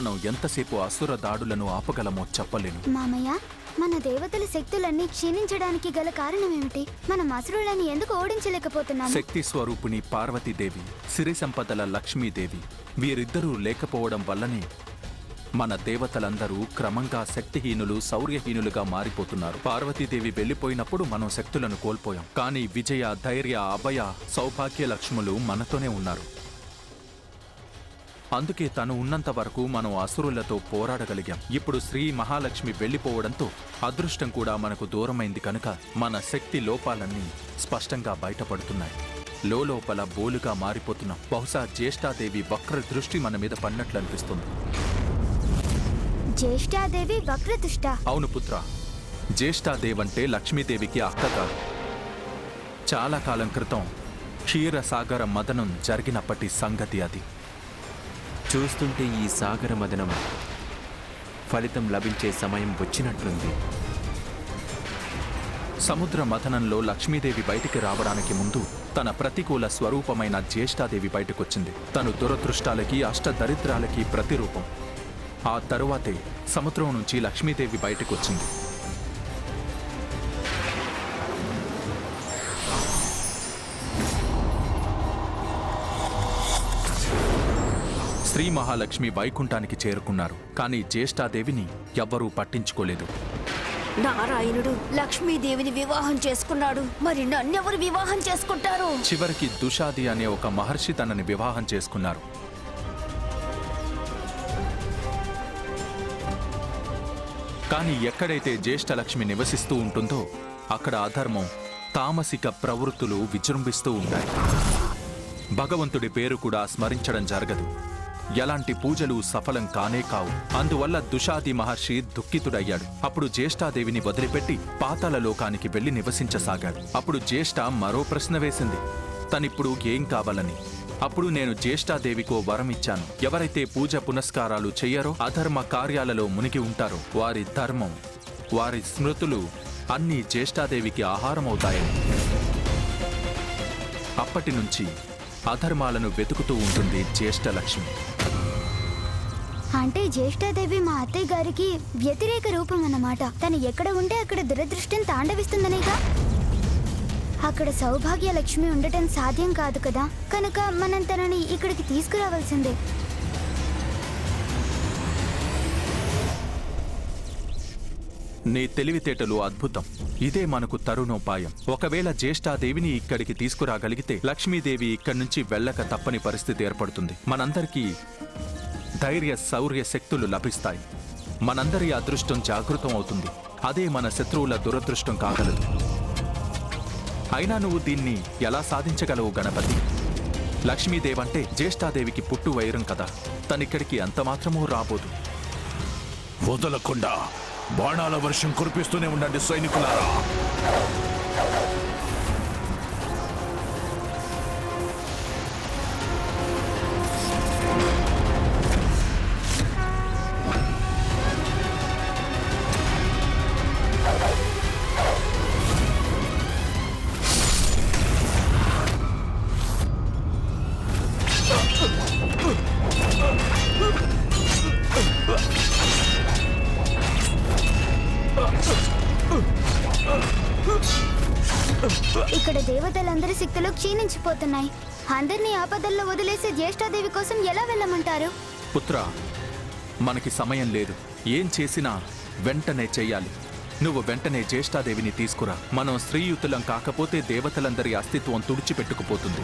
మనం ఎంతసేపు అసుర దాడులను ఆపగలమో చెప్పలేను. మామయ్య మన దేవతల శక్తులన్నీ క్షీణించడానికి గల కారణమేమిటి? మనం అసురులని ఎందుకు ఓడించలేకపోతున్నాము శక్తి స్వరూపిణి పార్వతీదేవి సిరి సంపదల లక్ష్మీదేవి వీరిద్దరూ లేకపోవడం వల్లనే మన దేవతలందరూ క్రమంగా శక్తిహీనులు శౌర్యహీనులుగా మారిపోతున్నారు. పార్వతీదేవి వెళ్ళిపోయినప్పుడు మనం శక్తులను కోల్పోయాం. కానీ విజయ ధైర్య అభయ సౌభాగ్య లక్ష్ములు మనతోనే ఉన్నారు. అందుకే తను ఉన్నంత వరకు మనం అసురులతో పోరాడగలిగాం. ఇప్పుడు శ్రీ మహాలక్ష్మి వెళ్ళిపోవడంతో అదృష్టం కూడా మనకు దూరమైంది కనుక మన శక్తి లోపాలన్నీ స్పష్టంగా బయటపడుతున్నాయి. లోపల బోలుగా మారిపోతున్నాం. బహుశా జ్యేష్ఠాదేవి వక్ర దృష్టి మన మీద పడినట్లు అనిపిస్తుంది జ్యేష్ఠాదేవి వక్రతుష్ట అవును పుత్ర. జ్యేష్ఠాదేవంటే లక్ష్మీదేవికి అక్క కాదు. చాలా కాలం క్రితం క్షీరసాగర మదనం జరిగినప్పటి సంగతి అది. చూస్తుంటే ఈ సాగర మదనం ఫలితం లభించే సమయం వచ్చినట్లుంది. సముద్ర మథనంలో లక్ష్మీదేవి బయటికి రావడానికి ముందు తన ప్రతికూల స్వరూపమైన జ్యేష్ఠాదేవి బయటకొచ్చింది. తను దురదృష్టాలకి అష్టదరిద్రాలకి ప్రతిరూపం. ఆ తరువాతే సముద్రం నుంచి లక్ష్మీదేవి బయటకొచ్చింది. శ్రీ మహాలక్ష్మి వైకుంఠానికి చేరుకున్నారు కానీ జ్యేష్ఠాదేవిని ఎవ్వరూ పట్టించుకోలేదు. నారాయణుడు లక్ష్మీదేవిని వివాహం చేసుకున్నాడు. మరి నన్నెవరు వివాహం చేసుకుంటారు? చివరికి దుషాది అనే ఒక మహర్షి తనని వివాహం చేసుకున్నారు. కానీ ఎక్కడైతే జ్యేష్ఠలక్ష్మి నివసిస్తూ ఉంటుందో అక్కడ అధర్మం తామసిక ప్రవృత్తులు విజృంభిస్తూ ఉంటాయి. భగవంతుడి పేరు కూడా స్మరించడం జరగదు. ఎలాంటి పూజలు సఫలం కానే కావు. అందువల్ల దుషాది మహర్షి దుఃఖితుడయ్యాడు. అప్పుడు జ్యేష్ఠాదేవిని వదిలిపెట్టి పాతాల లోకానికి వెళ్ళి నివసించసాగాడు. అప్పుడు జ్యేష్ఠ మరో ప్రశ్న వేసింది. తనిప్పుడు ఏం కావాలని? అప్పుడు నేను జ్యేష్ఠాదేవికో వరం ఇచ్చాను. ఎవరైతే పూజ పునస్కారాలు చెయ్యరో అధర్మ కార్యాలలో మునిగి ఉంటారో వారి ధర్మం వారి స్మృతులు అన్నీ జ్యేష్ఠాదేవికి ఆహారమవుతాయని. అప్పటి నుంచి అధర్మాలను వెతుకుతూ ఉంటుంది జ్యేష్ఠలక్ష్మి. అంటే జ్యేష్ఠాదేవి మా అత్తయ్య గారికి వ్యతిరేక రూపం అన్నమాట. తను ఎక్కడ ఉంటే అక్కడ దురదృష్టం తాండవిస్తుందనేగా. అక్కడ సౌభాగ్య లక్ష్మి ఉండటం సాధ్యం కాదు కదా. కనుక మనం తనని ఇక్కడికి తీసుకురావాల్సిందే. నీ తెలివితేటలు అద్భుతం. ఇదే మనకు తరుణోపాయం. ఒకవేళ జ్యేష్ఠాదేవిని ఇక్కడికి తీసుకురాగలిగితే లక్ష్మీదేవి ఇక్కడి నుంచి వెళ్ళక తప్పని పరిస్థితి ఏర్పడుతుంది. మనందరికీ ధైర్య శౌర్య శక్తులు లభిస్తాయి. మనందరి అదృష్టం జాగృతం అవుతుంది. అదే మన శత్రువుల దురదృష్టం కాగలదు. అయినా నువ్వు దీన్ని ఎలా సాధించగలవు గణపతి? లక్ష్మీదేవంటే జ్యేష్ఠాదేవికి పుట్టు వైరం కదా. తనిక్కడికి అంత మాత్రమూ రాబోదు. వదలకుండా బాణాల వర్షం కురిపిస్తూనే ఉండండి సైనికులారా. శక్తులు క్షీణించిపోతున్నాయి. అందరినీ ఆపదల్లో వదిలేసి జ్యేష్ఠాదేవి కోసం ఎలా వెళ్ళమంటారు? పుత్ర మనకి సమయం లేదు. ఏం చేసినా వెంటనే చెయ్యాలి. నువ్వు వెంటనే జ్యేష్ఠాదేవిని తీసుకురా. మనం స్త్రీయుతులం కాకపోతే దేవతలందరి అస్తిత్వం తుడిచిపెట్టుకుపోతుంది.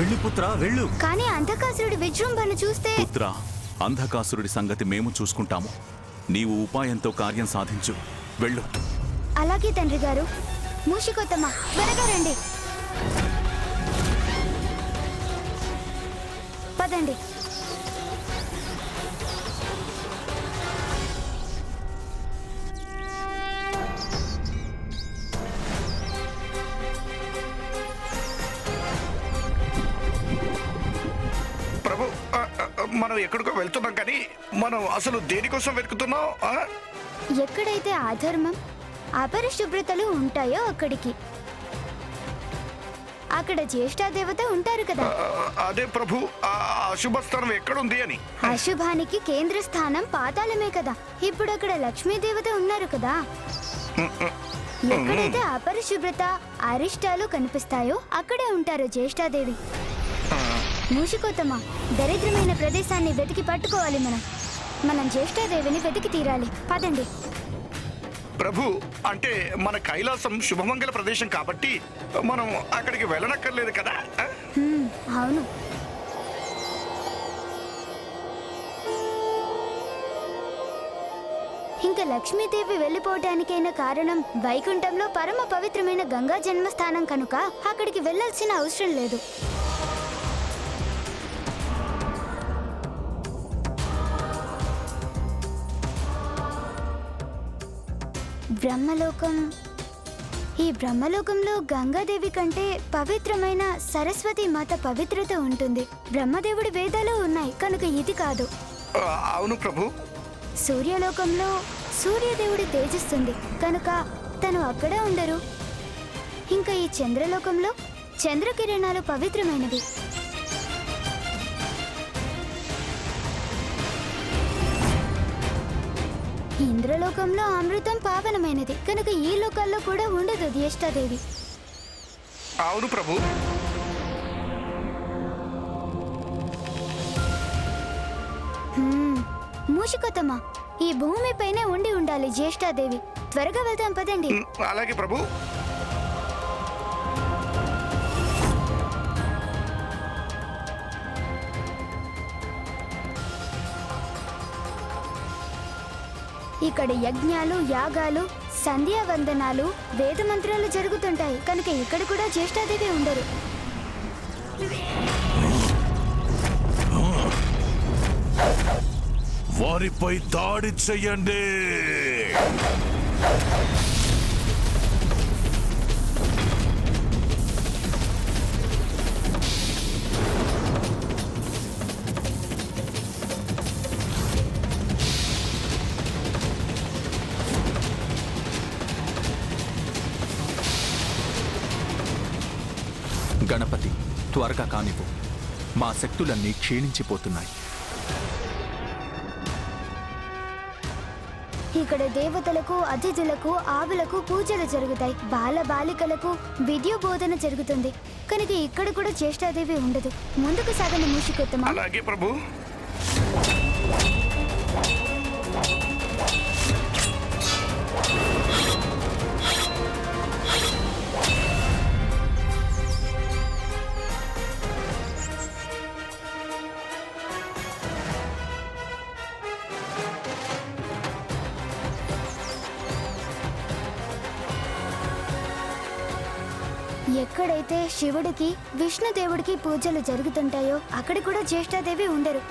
వెళ్ళు పుత్ర వెళ్ళు. కానీ అంధకాసురుడి విజృంభణ చూస్తే పుత్ర అంధకాసురుడి సంగతి మేము చూసుకుంటాము. నీవు ఉపాయంతో కార్యం సాధించు. వెళ్ళు. అలాగే తండ్రి గారు. మూషికొత్తమ్మ త్వరగా రండి. పదండి. ప్రభు మనం ఎక్కడికో వెళ్తున్నాం కానీ మనం అసలు దేనికోసం వెతుకుతున్నాం ఆ? ఎక్కడైతే అధర్మం అపరిశుభ్రతలు ఉంటాయో అక్కడికి. అక్కడ జ్యేష్ఠ దేవత ఉంటారు కదా. అదే ప్రభు ఆ అశుభ స్థానం ఎక్కడుంది అని. అశుభానికి కేంద్ర స్థానం పాతాళమే కదా. ఇప్పుడు అక్కడ లక్ష్మీదేవత ఉన్నారు కదా. ఎక్కడైతే అపరిశుభ్రత అరిష్టాలు కనిపిస్తాయో అక్కడే ఉంటారు జ్యేష్ఠాదేవి. మూషికోతమ దరిద్రమైన ప్రదేశాన్ని వెతికి పట్టుకోవాలి మనం. మనం జ్యేష్ఠాదేవిని వెతికి తీరాలి. పదండి. ప్రభు అంటే మన కైలాసం శుభమంగళ ప్రదేశం కాబట్టి మనం అక్కడికి వెళ్ళనక్కర్లేదు కదా? అవును. ఇంకా లక్ష్మీదేవి వెళ్ళిపోవటానికైన కారణం వైకుంఠంలో పరమ పవిత్రమైన గంగా జన్మస్థానం కనుక అక్కడికి వెళ్ళాల్సిన అవసరం లేదు. బ్రహ్మలోకం. ఈ బ్రహ్మలోకంలో గంగాదేవి కంటే పవిత్రమైన సరస్వతి మాత పవిత్రత ఉంటుంది. బ్రహ్మదేవుడి వేదాలు ఉన్నాయి కనుక ఇది కాదు. అవును ప్రభు. సూర్యలోకంలో సూర్యదేవుడి తేజస్తుంది కనుక తను అక్కడే ఉండరు. ఇంకా ఈ చంద్రలోకంలో చంద్రకిరణాలు పవిత్రమైనవి. ఇంద్రలోకంలో అమృతం పావనమైనది. కనుక ఈ లోకాల్లో కూడా ఉండదు జ్యేష్ఠాదేవి. అవును ప్రభు. మూషికొత్తమ్మ ఈ భూమిపైనే ఉండి ఉండాలి జ్యేష్ఠాదేవి. త్వరగా వెళ్తాం పదండి. అలాగే ప్రభు. ఇక్కడ యజ్ఞాలు యాగాలు సంధ్యావందనాలు వేదమంత్రాలు జరుగుతుంటాయి. కనుక ఇక్కడ కూడా జ్యేష్ఠాదేవి ఉండరు. వారిపై దాడి చెయ్యండి. గణపతి త్వరగా కానివ్వు. మా శక్తులన్నీ క్షీణించిపోతున్నాయి. ఇక్కడ దేవతలకు అతిథులకు ఆవులకు పూజలు జరుగుతాయి. బాల బాలికలకు విద్యా బోధన జరుగుతుంది. కనుక ఇక్కడ కూడా జ్యేష్ఠాదేవి ఉండదు. ముందుకు సాగని మూషికొత్తమా. అలాగే ప్రభు. ఎక్కడైతే శివుడికి విష్ణుదేవుడికి పూజలు జరుగుతుంటాయో అక్కడ కూడా జ్యేష్ఠాదేవి ఉండరు.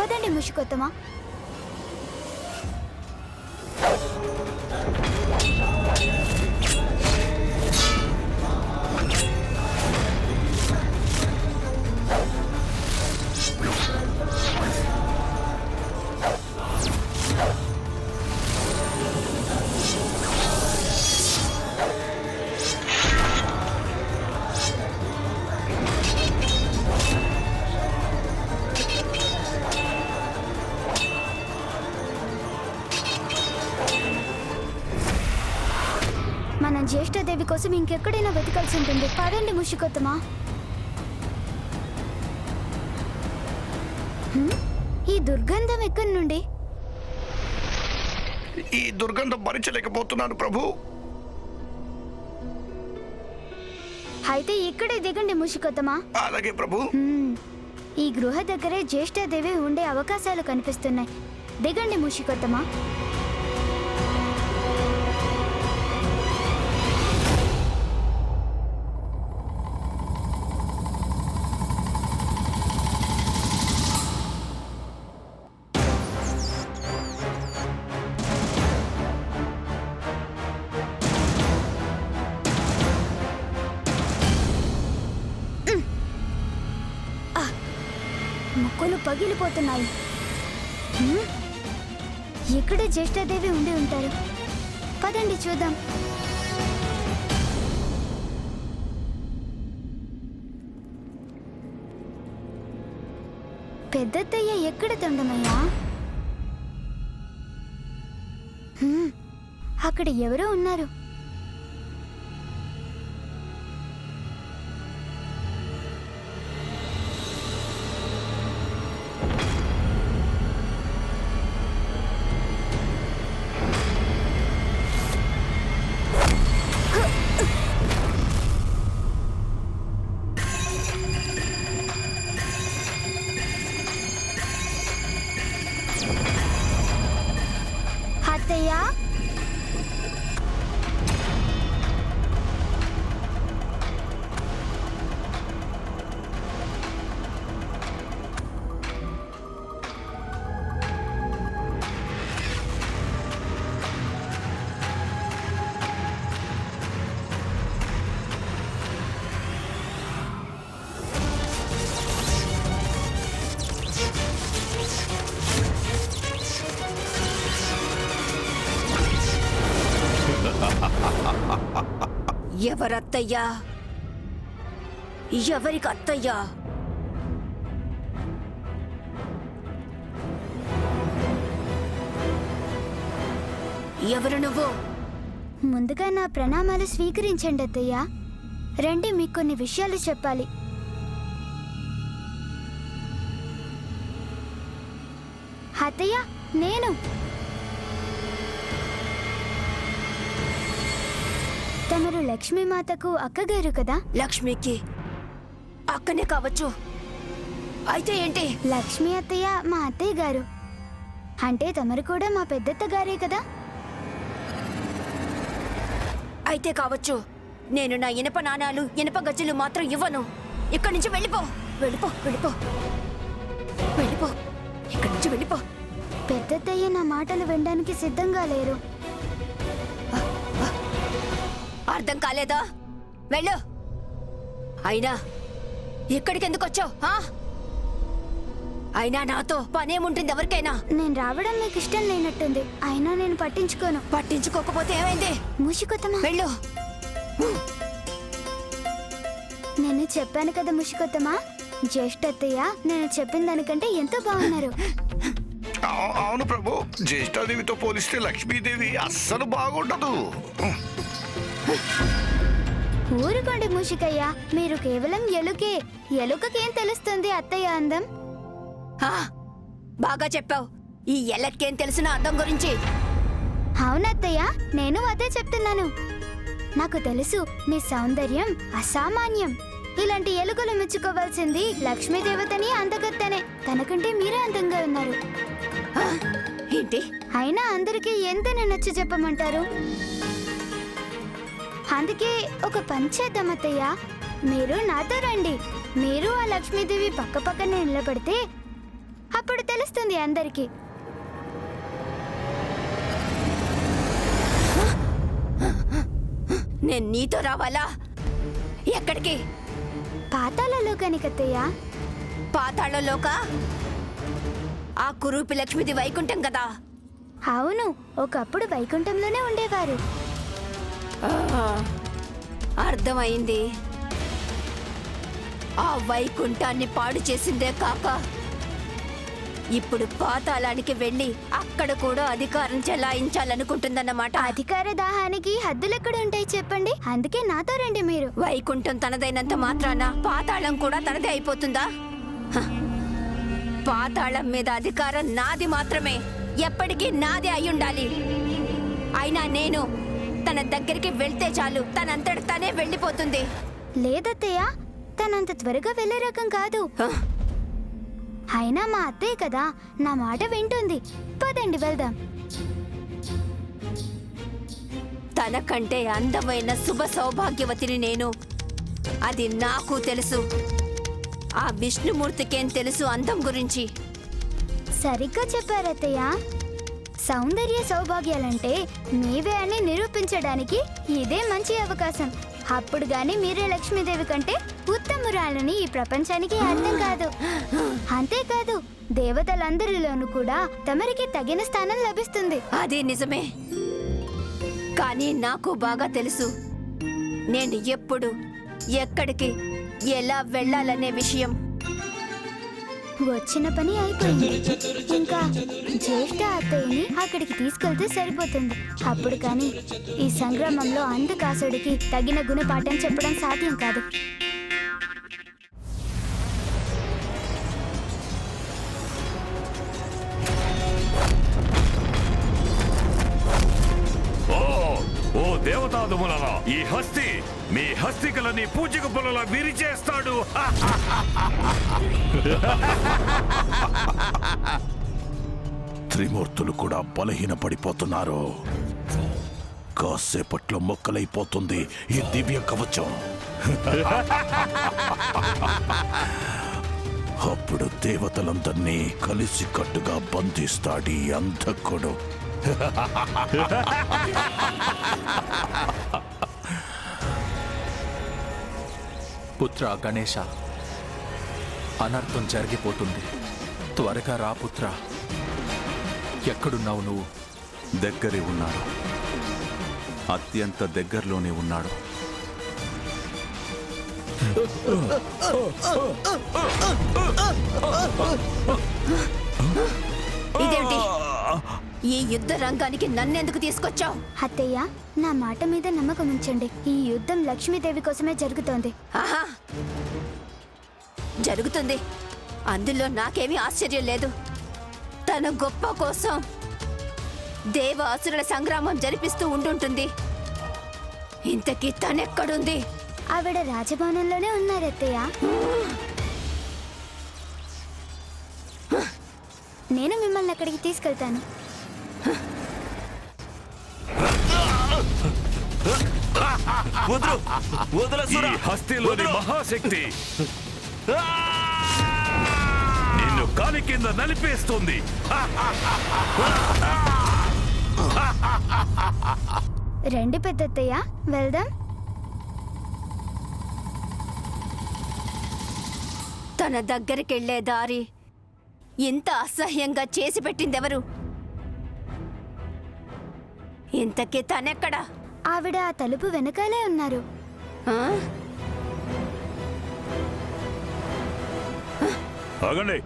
పదండి ముషికొత్తమా. జ్యేష్ఠాదేవి కోసం ఇంకెక్కడైనా వెతకాల్సి ఉంటుంది. పదండి ముషికొత్తమా? ఈ దుర్గంధం ఎక్కడి నుండి? ఈ దుర్గంధం భరించలేకపోతున్నాను ప్రభు. అయితే ఇక్కడే దిగండి ముషికొత్తమా అలాగే ప్రభు. ఈ గృహ దగ్గరే జ్యేష్ఠాదేవి ఉండే అవకాశాలు కనిపిస్తున్నాయి. దిగండి ముషికొత్తమా పగిలిపోతున్నాయి. ఇక్కడ జ్యేష్ఠాదేవి ఉండి ఉంటారు. పదండి చూద్దాం. పెద్దత్తయ్య ఎక్కడ తొండమయ్యా? అక్కడ ఎవరో ఉన్నారు. ఎవరత్తయ్యా? ఎవరికి అత్తయ్యా? ఎవరు నువ్వు? ముందుగా నా ప్రణామాలు స్వీకరించండి అత్తయ్యా. రండి మీకు కొన్ని విషయాలు చెప్పాలి. అత్తయ్య నేను తమరు లక్ష్మీమాతకు అక్కగారు కదా? లక్ష్మికి అక్కనే కావచ్చు. అయితే ఏంటి? లక్ష్మీ అత్తయ్య మా అత్తయ్య గారు. అంటే తమరు కూడా మా పెద్దత్త గారే కదా? అయితే కావచ్చు. నేను నా ఇనప నాణాలు ఇనప గజ్జలు మాత్రం ఇవ్వను. ఇక్కడి నుంచి వెళ్ళిపో. వెళ్ళిపో వెళ్ళిపో. వెళ్ళిపో. ఇక్కడి నుంచి వెళ్ళిపో. పెద్దత్తయ్య నా మాటలు వినడానికి సిద్ధంగా లేరు. అర్థం కాలేదా? వెళ్ళు. అయినా ఇక్కడికి ఎందుకు వచ్చావు అయినా నాతో పనేముంటుంది ఎవరికైనా? నేను రావడం మీకు ఇష్టం లేనట్టుంది. అయినా నేను పట్టించుకోను. పట్టించుకోకపోతే ఏమైంది? ముషికొత్తమా? వెళ్ళు. నేను చెప్పాను కదా ముషికొత్తమా? జ్యేష్ఠత్తయ్య నేను చెప్పిన దానికంటే ఎంతో బాగున్నారు. అవు- అవును ప్రభు. జ్యేష్ఠాదేవితో పోలిస్తే లక్ష్మీదేవి అస్సలు బాగుండదు. ఊరుకోండి మూషికయ్య. మీరు కేవలం ఎలుకే. ఎలుకకేం తెలుస్తుంది అత్తయ్య అందం? ఆ, బాగా చెప్పావు. ఈ ఎల్లకేం తెలిసిన అందం గురించి. అవునత్తయ్య నేను అదే చెప్తున్నాను. నాకు తెలుసు మీ సౌందర్యం అసామాన్యం. ఇలాంటి ఎలుకలు మెచ్చుకోవాల్సింది లక్ష్మీదేవతని అందగత్తనే తనకంటే మీరే అందంగా ఉన్నారు. ఆ, ఏంటి? అయినా అందరికీ ఎంతని నచ్చి చెప్పమంటారు? అందుకే ఒక పని చేద్దాం అత్తయ్య. మీరు నాతో రండి. మీరు ఆ లక్ష్మీదేవి పక్క పక్కనే నిలబడితే అప్పుడు తెలుస్తుంది అందరికీ. నేను నీతో రావాలా? ఎక్కడికి? పాతాళలో కనికత్తయ్య పాతాళలోక? ఆ కురూపి లక్ష్మిది వైకుంఠం కదా? అవును ఒకప్పుడు వైకుంఠంలోనే ఉండేవారు. అర్థమైంది. ఆ వైకుంఠాన్ని పాడు చేసిందే కాక. ఇప్పుడు పాతాళానికి వెళ్ళి అక్కడ కూడా అధికారం చెలాయించాలనుకుంటుందన్నమాట. అధికార దాహానికి హద్దులెక్కడ ఉంటాయి చెప్పండి? అందుకే నాతో రండి మీరు. వైకుంఠం తనదైనంత మాత్రాన పాతాళం కూడా తనదే అయిపోతుందా. పాతాళం మీద అధికారం నాది మాత్రమే. ఎప్పటికీ నాదే అయి ఉండాలి అయినా నేను తన దగ్గరికి వెళ్తే చాలు. తనంతట తనే వెళ్ళిపోతుంది. లేదత్తయ్య తనంత త్వరగా వెళ్ళే రకం కాదు. అయినా మా అత్తయ్య కదా నా మాట వింటుంది. పదండి వెళ్దాం. తనకంటే అందమైన శుభ సౌభాగ్యవతిని నేను. అది నాకు తెలుసు. ఆ విష్ణుమూర్తికేం తెలుసు అందం గురించి? సరిగ్గా చెప్పారత్తయ్య. సౌందర్య సౌభాగ్యాలంటే మీవే అని నిరూపించడానికి ఇదే మంచి అవకాశం. అప్పుడు గాని మీరే లక్ష్మీదేవి కంటే ఉత్తమురాలని ఈ ప్రపంచానికి అర్థం కాదు. అంతేకాదు దేవతలందరిలోనూ కూడా తమరికి తగిన స్థానం లభిస్తుంది. అది నిజమే. కానీ నాకు బాగా తెలుసు నేను ఎప్పుడు ఎక్కడికి ఎలా వెళ్ళాలనే విషయం వచ్చిన పని అయిపోయింది. ఇంకా జ్యేష్ఠ అత్తయ్యని అక్కడికి తీసుకెళ్తే సరిపోతుంది. అప్పుడు కానీ ఈ సంగ్రామంలో అందుకాసుడికి తగిన గుణపాఠం చెప్పడం సాధ్యం కాదు. ఓ దేవతాదుములరా ఈ హస్తి! మీ హస్తికలని పూజక పొలలా విరిచేస్తాడు. త్రిమూర్తులు కూడా బలహీన పడిపోతున్నారు కాసేపట్లో మొక్కలైపోతుంది ఈ దివ్య కవచం. అప్పుడు దేవతలందరినీ కలిసి కట్టుగా బంధిస్తాడు ఈ అంధకుడు. పుత్ర గణేశ. అనర్థం జరిగిపోతుంది. త్వరగా రా పుత్ర. ఎక్కడున్నావు నువ్వు? దగ్గరే ఉన్నాడు. అత్యంత దగ్గరలోనే ఉన్నాడు. ఇదేమిటి ఈ యుద్ధ రంగానికి నన్నెందుకు తీసుకొచ్చావు? అత్తయ్య నా మాట మీద నమ్మకం ఉంచండి. ఈ యుద్ధం లక్ష్మీదేవి కోసమే జరుగుతోంది. ఆహా! జరుగుతుంది. అందులో నాకేమీ ఆశ్చర్యం లేదు. తన గొప్ప కోసం దేవ అసురుల సంగ్రామం జరిపిస్తూ ఉండుంటుంది. ఇంతకీ తనెక్కడుంది? ఆవిడ రాజభవనంలోనే ఉన్నారు అత్తయ్య. నేను మిమ్మల్ని అక్కడికి తీసుకెళ్తాను. ఈ హస్తిలోని మహాశక్తి నిన్ను కాలి కింద నలిపేస్తుంది. రండి పెద్దత్తయ్య వెళ్దాం. తన దగ్గరికెళ్ళే దారి. ఇంత అసహ్యంగా చేసి పెట్టిందెవరు? ఇంతకీ తనెక్కడా? ఆవిడ ఆ తలుపు వెనకాలే ఉన్నారు. ఆ? ఆగండి.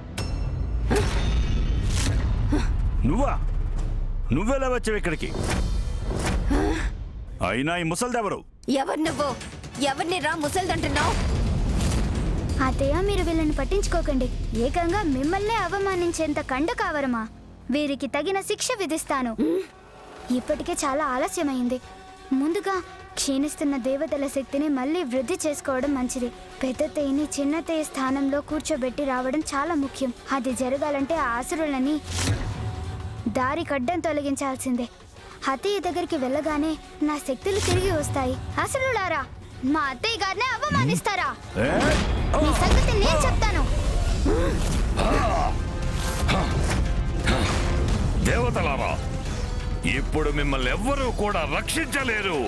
నువ్వా? నువ్వెలా వచ్చావు ఇక్కడికి? అయినా ఈ ముసల్దెవరు? ఎవరు నువ్వు? ఎవరిని రా ముసల్దంటున్నావు? అత్తయ్య మీరు వీళ్ళని పట్టించుకోకండి. ఏకంగా మిమ్మల్నే అవమానించేంత కండ కావరమా? వీరికి తగిన శిక్ష విధిస్తాను. ఇప్పటికే చాలా ఆలస్యమైంది. ముందుగా క్షీణిస్తున్న దేవతల శక్తిని మళ్ళీ వృద్ధి చేసుకోవడం మంచిది. పెద్దతయ్యని చిన్నతయ్య స్థానంలో కూర్చోబెట్టి రావడం చాలా ముఖ్యం. అది జరగాలంటే ఆ ఆసురులని దారి కడ్డం తొలగించాల్సిందే. అత్తయ్య దగ్గరికి వెళ్ళగానే నా శక్తులు తిరిగి వస్తాయి. అసురులారా మా అత్తయ్య గారిని అవమానిస్తారా? సంగతి నేను చెప్తాను. ఇప్పుడు మిమ్మల్ని ఎవ్వరూ కూడా రక్షించలేరు.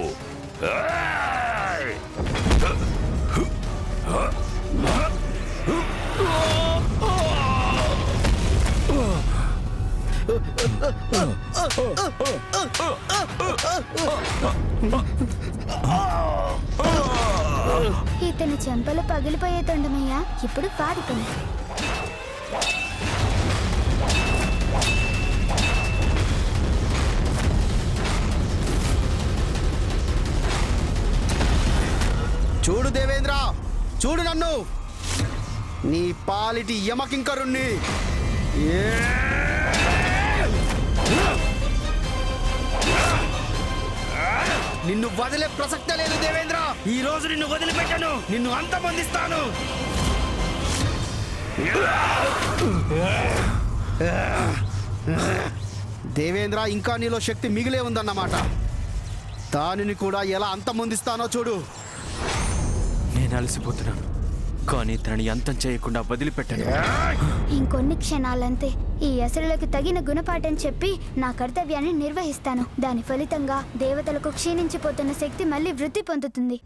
ఇతని చెంపలు పగిలిపోయే తొండమయ్యా ఇప్పుడు పాడుతుంది చూడు దేవేంద్ర చూడు నన్ను. నీ పాలిటి యమకింకరుణ్ణి! నిన్ను వదిలే ప్రసక్తే లేదు దేవేంద్ర. ఈ రోజు నిన్ను వదిలిపెట్టను నిన్ను అంతమందిస్తాను. దేవేంద్ర ఇంకా నీలో శక్తి మిగిలే ఉందన్నమాట. దానిని కూడా ఎలా అంతమొందిస్తానో చూడు. నేను అలసిపోతున్నాను కానీ తనని అంతం చేయకుండా వదిలిపెట్టాను. ఇంకొన్ని క్షణాలంతే ఈ అసలులకు తగిన గుణపాఠం చెప్పి నా కర్తవ్యాన్ని నిర్వహిస్తాను. దాని ఫలితంగా దేవతలకు క్షీణించిపోతున్న శక్తి మళ్ళీ వృద్ధి పొందుతుంది.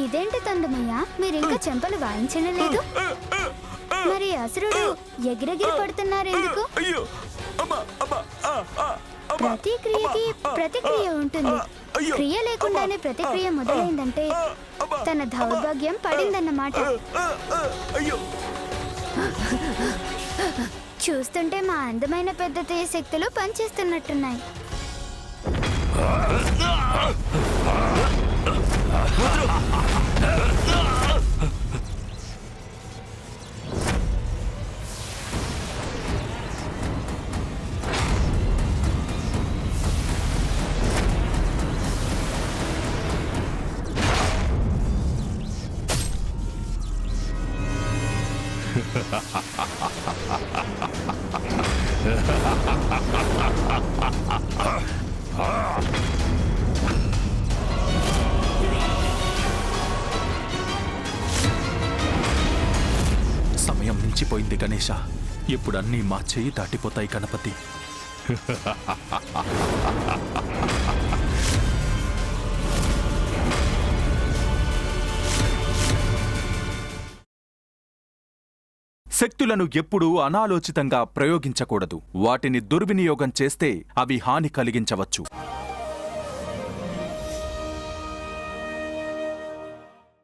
ఇదేంటి తండమయ్య? మీరింకా చెంపలు వాయించనలేదు మరి అసురుడు ఎగిరెగిరి పడుతున్నారు ఎందుకు ప్రతి క్రియకి ప్రతిక్రియ ఉంటుంది. క్రియ లేకుండానే ప్రతిక్రియ మొదలైందంటే తన దౌర్భాగ్యం పడిందన్నమాట. చూస్తుంటే మా అందమైన పెద్ద తేజ శక్తులు పనిచేస్తున్నట్టున్నాయి. సమయం మించిపోయింది గణేష ఇప్పుడు అన్నీ మా చేయి దాటిపోతాయి గణపతి. శక్తులను ఎప్పుడూ అనాలోచితంగా ప్రయోగించకూడదు. వాటిని దుర్వినియోగం చేస్తే అవి హాని కలిగించవచ్చు.